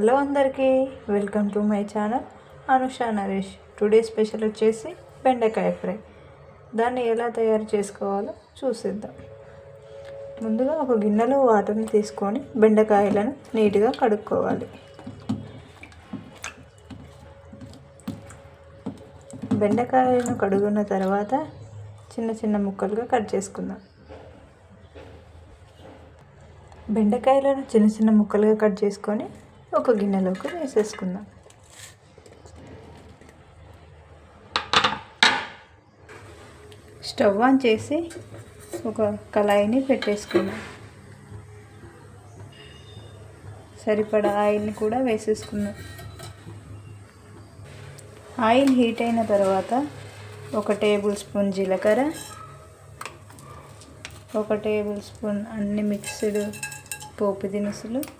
Hello అందరికీ welcome to my channel Anusha Naresh. Today special వచ్చేసి బెండకాయ ఫ్రై. దాన్ని ఎలా తయారు చేసుకోవాలో చూసిద్దాం. ముందుగా ఒక గిన్నెలో వాటర్ని తీసుకొని బెండకాయలను నీట్గా కడుక్కోవాలి. బెండకాయలను కడుగున్న తర్వాత చిన్న చిన్న ముక్కలుగా కట్ చేసుకుందాం. బెండకాయలను చిన్న చిన్న ముక్కలుగా కట్ చేసుకొని ఒక గిన్నెలోకి వేసేసుకుందాం. స్టవ్ ఆన్ చేసి ఒక కళాయిని పెట్టేసుకుందాం. సరిపడా ఆయిల్ని కూడా వేసేసుకుందాం. ఆయిల్ హీట్ అయిన తర్వాత ఒక టేబుల్ స్పూన్ జీలకర్ర ఒక టేబుల్ స్పూన్ అన్ని మిక్స్డ్ పోపు దినుసులు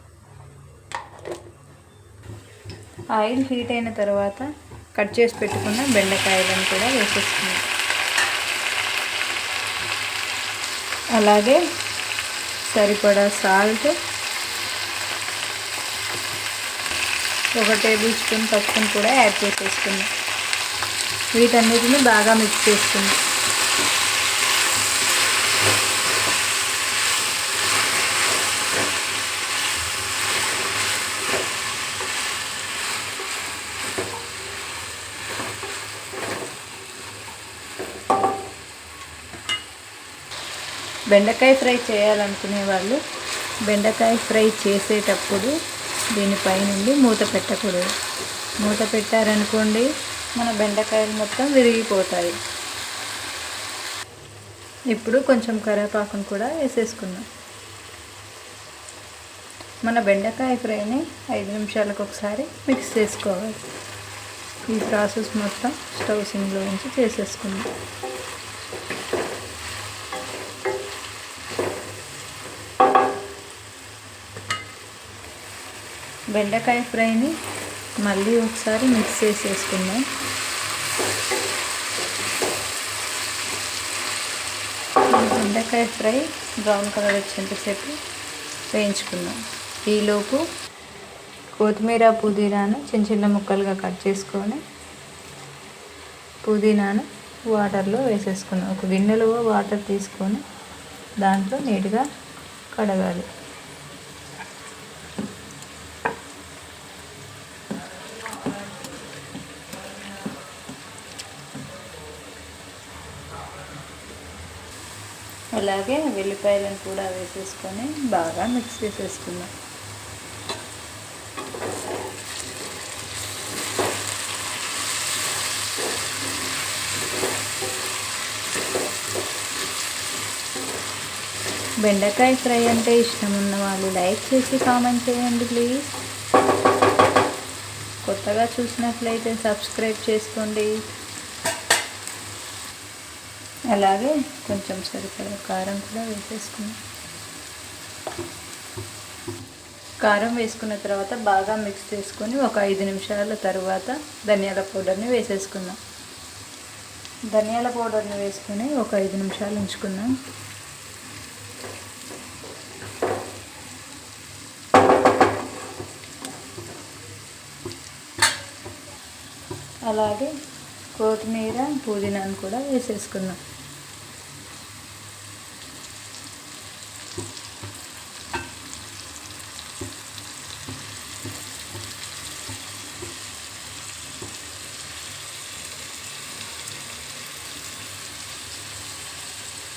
ఆయిల్ హీట్ అయిన తర్వాత కట్ చేసి పెట్టుకున్న బెండకాయలను కూడా వేసేసుకున్నాం. అలాగే సరిపడా సాల్ట్ ఒక టేబుల్ స్పూన్ పసుపుని కూడా యాడ్ చేసేసుకున్నాం. వీటన్నిటిని బాగా మిక్స్ చేస్తుంది బెండకాయ ఫ్రై చేయాలనుకునే వాళ్ళు బెండకాయ ఫ్రై చేసేటప్పుడు దీనిపై నుండి మూత పెట్టకూడదు. మూత పెట్టారనుకోండి మన బెండకాయలు మొత్తం విరిగిపోతాయి. ఇప్పుడు కొంచెం కరివేపాకును కూడా వేసేసుకుందాం. మన బెండకాయ ఫ్రైని ఐదు నిమిషాలకు ఒకసారి మిక్స్ చేసుకోవాలి. ఈ ప్రాసెస్ మొత్తం స్టవ్ సింగ్లో ఉంచి చేసేసుకుందాం. బెండకాయ ఫ్రైని మళ్ళీ ఒకసారి మిక్స్ చేసేసుకుందాం. బెండకాయ ఫ్రై బ్రౌన్ కలర్ వచ్చేంతసేపు వేయించుకుందాం. ఈలోపు కొత్తిమీర పుదీనాను చిన్న చిన్న ముక్కలుగా కట్ చేసుకొని పుదీనాను వాటర్లో వేసేసుకున్నాం ఒక గిన్నెలో వాటర్ తీసుకొని దాంట్లో నీట్గా కడగాలి. అలాగే వెల్లిపాయలను కూడా వేసేసుకొని బాగా మిక్స్ చేసేసుకుందాం. బెండకాయ ఫ్రై అంటే ఇష్టం ఉన్న వాళ్ళు లైక్ చేసి కామెంట్ చేయండి ప్లీజ్ కొత్తగా చూసినట్లయితే సబ్స్క్రైబ్ చేసుకోండి. అలాగే కొంచెం సరిపడా కారం కూడా వేసేసుకున్నాం. కారం వేసుకున్న తర్వాత బాగా మిక్స్ చేసుకొని ఒక ఐదు నిమిషాల తర్వాత ధనియాల పౌడర్ని వేసేసుకుందాం ధనియాల పౌడర్ని వేసుకొని ఒక ఐదు నిమిషాలు ఉంచుకుందాం అలాగే కొత్తిమీర పుదీనాను కూడా వేసేసుకుందాం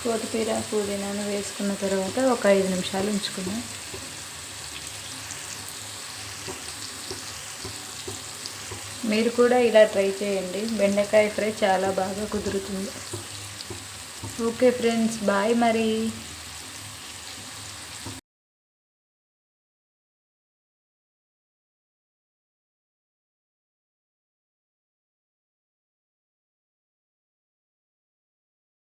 కొత్తిమీర పుదీనాను వేసుకున్న తర్వాత ఒక ఐదు నిమిషాలు ఉంచుకున్నాం మీరు కూడా ఇలా ట్రై చేయండి. బెండకాయ ఫ్రై చాలా బాగా కుదురుతుంది. ఓకే ఫ్రెండ్స్ బాయ్ మరి.